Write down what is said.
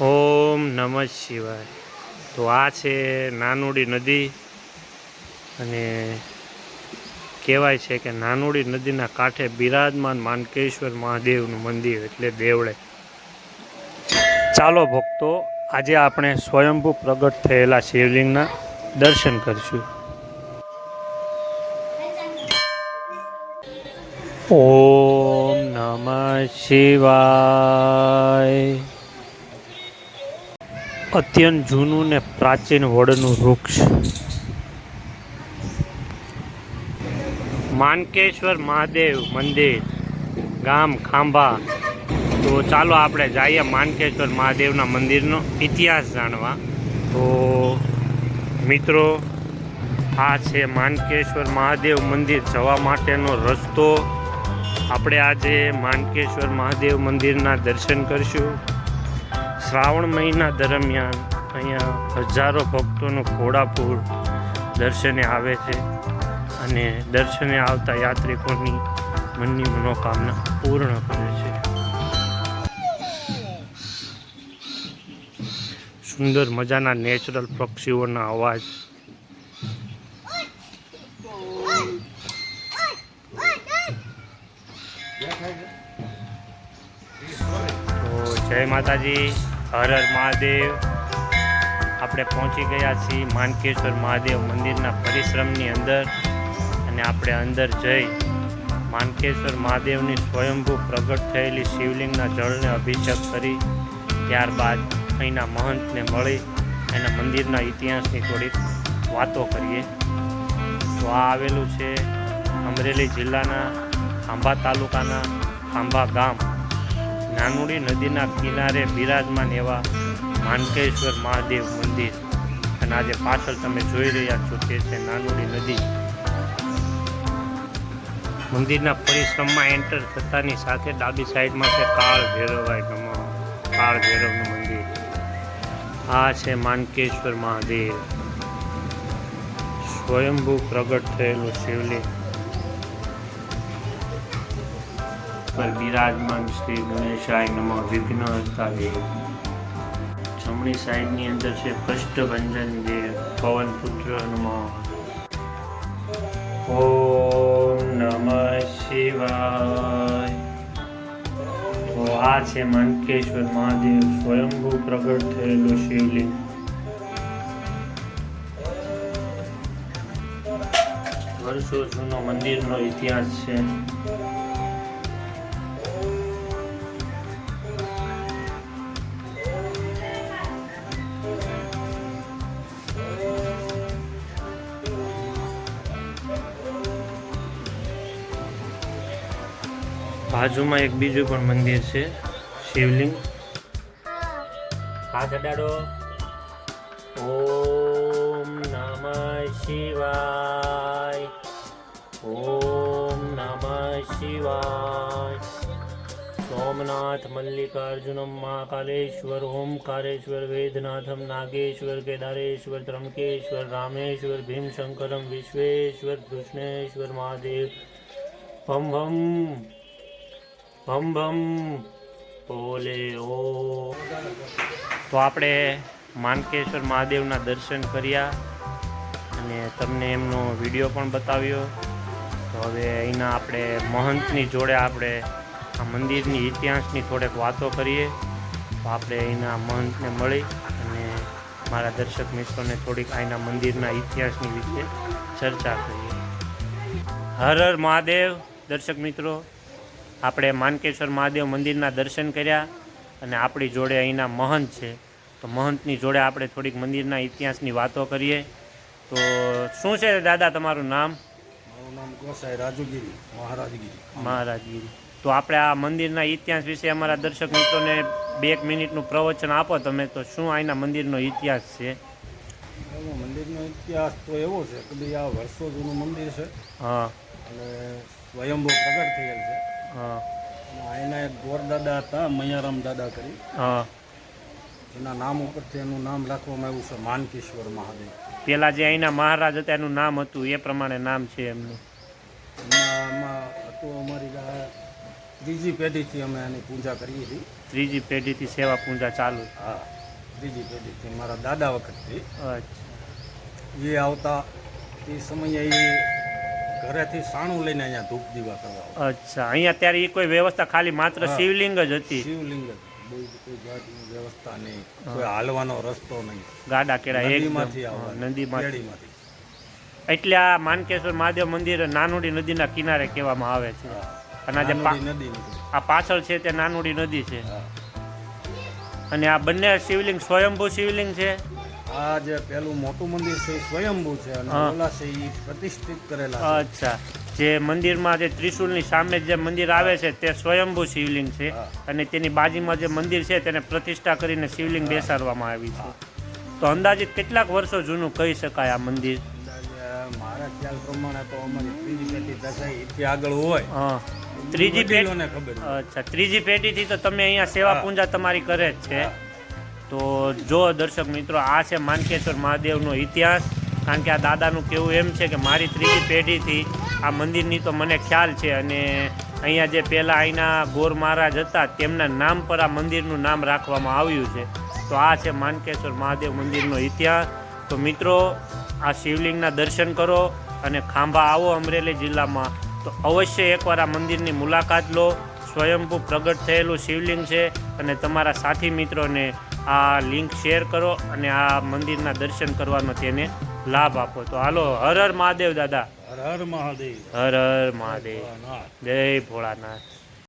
ઓમ નમ શિવાય. તો આ છે નાનુડી નદી અને કહેવાય છે કે નાનુડી નદીના કાંઠે બિરાજમાન માનકેશ્વર મહાદેવનું મંદિર એટલે દેવળે. ચાલો ભક્તો, આજે આપણે સ્વયંભૂ પ્રગટ થયેલા શિવલિંગના દર્શન કરીશું. ઓમ નમઃ શિવાય. અત્યંત જૂનું ને પ્રાચીન વડનું વૃક્ષ. માનકેશ્વર મહાદેવ મંદિર, ગામ ખાંભા. તો ચાલો આપણે જઈએ માનકેશ્વર મહાદેવના મંદિરનો ઇતિહાસ જાણવા. તો મિત્રો, આ છે માનકેશ્વર મહાદેવ મંદિર જવા માટેનો રસ્તો. આપણે આજે માનકેશ્વર મહાદેવ મંદિરના દર્શન કરીશું. શ્રાવણ મહિના દરમિયાન અહીંયા હજારો ભક્તોનું ઘોડાપુર દર્શને આવે છે અને દર્શને આવતા યાત્રિકોની મનની મનોકામના પૂર્ણ કરે છે. સુંદર મજાના નેચરલ પક્ષીઓના અવાજ. જય માતાજી. હર હર મહાદેવ. આપણે પહોંચી ગયા છીએ માનકેશ્વર મહાદેવ મંદિરના પરિશ્રમની અંદર અને આપણે અંદર જઈ માનકેશ્વર મહાદેવની સ્વયંભૂ પ્રગટ થયેલી શિવલિંગના જળને અભિષેક કરી, ત્યારબાદ અહીંના મહંતને મળી એના મંદિરના ઇતિહાસની થોડીક વાતો કરીએ. તો આ આવેલું છે અમરેલી જિલ્લાના ખાંભા તાલુકાના ખાંભા ગામ. નાનુડી નદીના કિનારે બિરાજમાન એવા માનકેશ્વર મહાદેવ મંદિર. અને આજે પાછળ તમે જોઈ રહ્યા છો તે છે નાનુડી નદી. મંદિરના પરિશ્રમમાં એન્ટર થતાની સાથે ડાબી સાઈડમાં છે કાળ ભૈરવાય ગમો કાળ ભૈરવનું મંદિર. આ છે માનકેશ્વર મહાદેવ. સ્વયંભૂ પ્રગટ થયેલું શિવલિંગ. પર બિરાજમાન શ્રી ગણેશાય નમો વિઘ્ન જમણી સાઈડની અંદર છે કષ્ટભંજન દેવ પવન પુત્ર નમો. ઓમ નમઃ શિવાય. તો આ છે માનકેશ્વર મહાદેવ સ્વયંભૂ પ્રગટ થયેલો શિવલિંગ. વર્ષો જૂનો મંદિરનો ઇતિહાસ છે. બાજુમાં એક બીજું પણ મંદિર છે શિવલિંગ. હાથ અડાડો. ઓમ નમઃ શિવાય. ઓમ નમઃ શિવાય. સોમનાથ મલ્લિકાર્જુનમ મહાકાલેશ્વર ઓમકારેશ્વર વેદનાથમ નાગેશ્વર કેદારેશ્વર ત્રંકેશ્વર રામેશ્વર ભીમશંકરમ વિશ્વેશ્વર કૃષ્ણેશ્વર મહાદેવ. ભમ ભમ. ભમ ભમ, બોલે ઓ. તો આપણે માનકેશ્વર મહાદેવના દર્શન કર્યા અને તમને એમનો વીડિયો પણ બતાવ્યો. તો હવે અહીંના આપણે મહંતની જોડે આપણે આ મંદિરની ઇતિહાસની થોડેક વાતો કરીએ. તો આપણે અહીંના મહંતને મળી અને મારા દર્શક મિત્રોને થોડીક અહીંના મંદિરના ઇતિહાસની વિશે ચર્ચા કરીએ. હર હર મહાદેવ, દર્શક મિત્રો. આપણે માનકેશ્વર મહાદેવ મંદિરના દર્શન કર્યા અને આપણી જોડે અહીંના મહંત છે. તો મહંતની જોડે આપણે થોડીક મંદિરના ઇતિહાસની વાતો કરીએ. તો શું છે દાદા તમારું નામ? મારું નામ ગોસાઈ રાજુગીરી મહારાજગીરી. મહારાજગીરી. તો આપણે આ મંદિરના ઇતિહાસ વિશે અમારા દર્શક મિત્રોને બે એક મિનિટનું પ્રવચન આપો તમે. તો શું અહીંના મંદિરનો ઇતિહાસ છે? મંદિરનો ઇતિહાસ તો એવો છે કે ભાઈ આ વર્ષો જૂનું મંદિર છે. હા. અને સ્વયંભૂ પ્રગટ થયેલ છે. હા. અહીંના એક ગોરદાદા હતા મૈયારામ દાદા કરી. હા. એના નામ ઉપરથી એનું નામ રાખવામાં આવ્યું છે માનકેશ્વર મહાદેવ. પેલા જે અહીંના મહારાજ હતા એનું નામ હતું એ પ્રમાણે નામ છે એમનું. હતું અમારી ત્રીજી પેઢીથી અમે એની પૂજા કરીએ છીએ. ત્રીજી પેઢીથી સેવા પૂજા ચાલુ હા ત્રીજી પેઢીથી. મારા દાદા વખતથી. અચ્છા. એ આવતા એ સમયે એ ઘરેથી સાણું લઈને અહીંયા ધૂપ દીવા કરવા અચ્છા અહીંયા ત્યારે એ કોઈ વ્યવસ્થા ખાલી માત્ર શિવલિંગ જ હતી? શિવલિંગ જ. વ્યવસ્થા નહીં. કોઈ હાલવાનો રસ્તો નહીં. ગાડા કેડા નદીમાંથી નદીમાંથી. એટલે આ માનકેશ્વર મહાદેવ મંદિર નાનુડી નદીના કિનારે કહેવામાં આવે છે. અને આ જે નદી આ પાછળ છે તે નાનુડી નદી છે. અને આ બંને શિવલિંગ સ્વયંભૂ શિવલિંગ છે? આ જે પેલું મોટું મંદિર છે સ્વયંભૂ છે અને ઓલા છે એ પ્રતિષ્ઠિત કરેલા અચ્છા. જે મંદિરમાં જે ત્રિશુલની સામે જે મંદિર આવે છે તે સ્વયંભૂ શિવલિંગ છે અને તેની બાજુમાં જે મંદિર છે તેને પ્રતિષ્ઠા કરીને શિવલિંગ બેસાડવામાં આવી છે. તો અંદાજિત કેટલાક વર્ષો જૂનું કહી શકાય આ મંદિર? મારા ખ્યાલ પ્રમાણે તો અમારી ત્રીજી પેટી દશાઈ એથી આગળ હોય. હા. ત્રીજી પેટી ખબર અચ્છા. ત્રીજી પેટીથી તો તમે અહીંયા સેવા. પૂજા તમારી કરે જ છે. તો જો દર્શક મિત્રો, આ છે માનકેશ્વર મહાદેવનો ઇતિહાસ. કારણ કે આ દાદાનું કહેવું એમ છે કે મારી ત્રીજી પેઢીથી આ મંદિરની તો મને ખ્યાલ છે અને અહીંયા જે પહેલાં અહીંના ગોર મહારાજ હતા, તેમના નામ પર આ મંદિરનું નામ રાખવામાં આવ્યું છે. તો આ છે માનકેશ્વર મહાદેવ મંદિરનો ઇતિહાસ. તો મિત્રો, આ શિવલિંગના દર્શન કરો અને ખાંભા આવો અમરેલી જિલ્લામાં. તો અવશ્ય એકવાર આ મંદિરની મુલાકાત લો. સ્વયંભૂ પ્રગટ થયેલું શિવલિંગ છે અને તમારા સાથી મિત્રોને આ લિંક શેર કરો અને આ મંદિરના દર્શન કરવાનો તેને લાભ આપો. તો હાલો હર હર મહાદેવ દાદા. હર હર મહાદેવ. હર હર મહાદેવ. જય ભોળાનાથ.